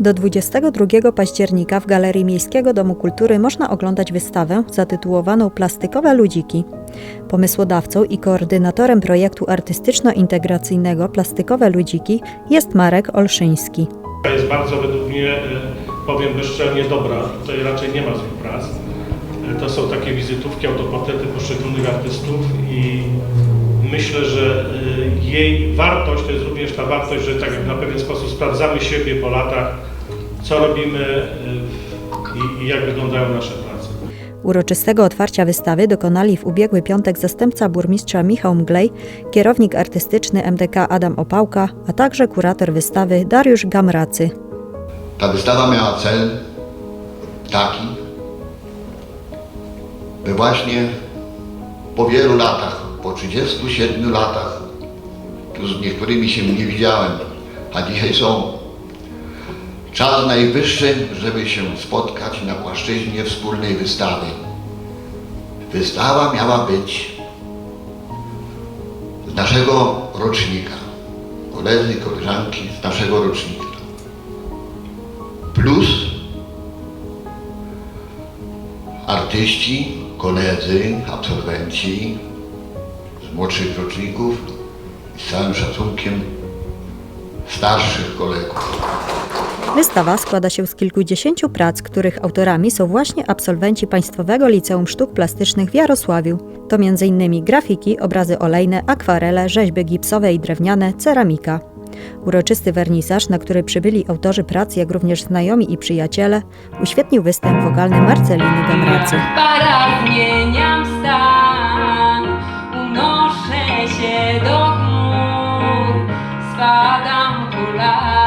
Do 22 października w Galerii Miejskiego Domu Kultury można oglądać wystawę zatytułowaną Plastikowe ludziki. Pomysłodawcą i koordynatorem projektu artystyczno-integracyjnego Plastikowe ludziki jest Marek Olszyński. Jest bardzo według mnie, e, powiem bezczelnie, dobra. Tutaj raczej nie ma złych prac. E, To są takie wizytówki, autoportrety poszczególnych artystów i jej wartość to jest również ta wartość, że tak jak na pewien sposób sprawdzamy siebie po latach, co robimy e, i, i jak wyglądają nasze prace. Uroczystego otwarcia wystawy dokonali w ubiegły piątek zastępca burmistrza Michał Mglej, kierownik artystyczny MDK Adam Opałka, a także kurator wystawy Dariusz Gamracy. Ta wystawa miała cel taki, by właśnie po wielu latach, po 37 latach, z niektórymi się nie widziałem, a dzisiaj są, czas najwyższy, żeby się spotkać na płaszczyźnie wspólnej wystawy. Wystawa miała być z naszego rocznika, koledzy, koleżanki z naszego rocznika. Plus artyści, koledzy, absolwenci z młodszych roczników z całym szacunkiem starszych kolegów. Wystawa składa się z kilkudziesięciu prac, których autorami są właśnie absolwenci Państwowego Liceum Sztuk Plastycznych w Jarosławiu. To m.in. grafiki, obrazy olejne, akwarele, rzeźby gipsowe i drewniane, ceramika. Uroczysty wernisaż, na który przybyli autorzy prac, jak również znajomi i przyjaciele, uświetnił występ wokalny Marceliny Gamracy. Para zmienia right.